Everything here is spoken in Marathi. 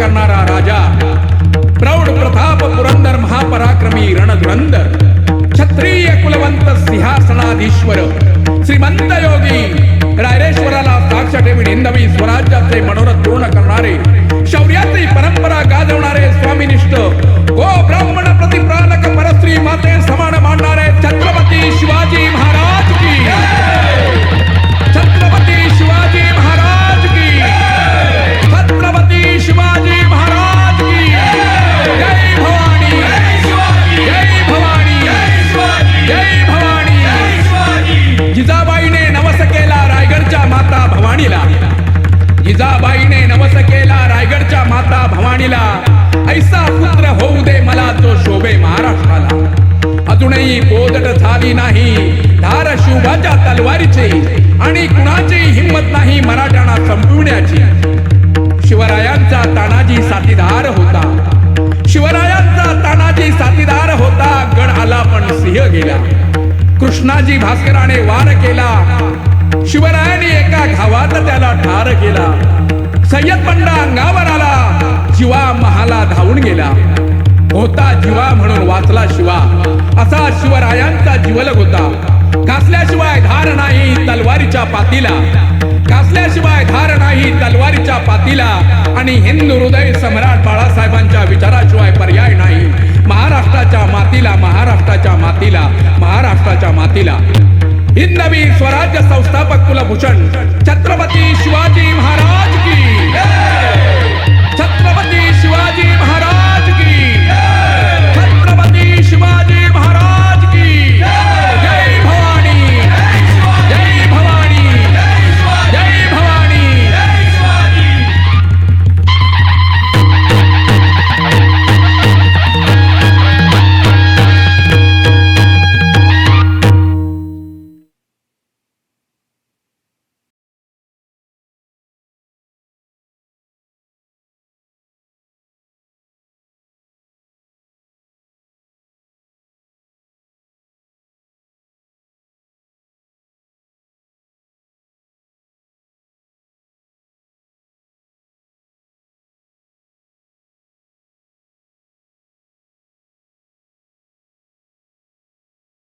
करणारा राजा. प्रौढ प्रताप पुरंदर महापराक्रमी रणधुरंदर क्षत्रिय कुलवंत सिंहासनाधीश्वर श्रीमंत योगी रायरेश्वराला साक्ष ठेवी हिंदवी स्वराज्याचे मनोरथ पूर्ण करणार जिजाबाईने नवस केला रायगडच्या माता भवानीला. ऐसा पुत्र होऊ दे मला जो शोभे महाराष्ट्राला. अजूनही बोदट झाली नाही. धार शिवबाच्या तलवारीचे आणि कुणाची हिंमत नाही मराठ्यांना संपविण्याची. शिवरायांचा तानाजी साथीदार होता. शिवरायांचा तानाजी साथीदार होता. गड आला पण सिंह गेला. कृष्णाजी भास्कराने वार केला. शिवरायांनी एका घावात त्याला ठार केला. सय्यद पंडा अंगावर आला. जीवा महाला धावून गेला. होता जीवा म्हणून वाचला शिवा. असा शिवरायांचा जीवलग होता. घासल्याशिवाय धार नाही तलवारीच्या पातीला. घासल्याशिवाय धार नाही तलवारीच्या पातीला. आणि हिंदू हृदय सम्राट बाळासाहेबांच्या विचाराशिवाय पर्याय नाही. महाराष्ट्राच्या मातीला महाराष्ट्राच्या मातीला महाराष्ट्राच्या मातीला. हिंदवी स्वराज्य संस्थापक कुलभूषण छत्रपती शिवाजी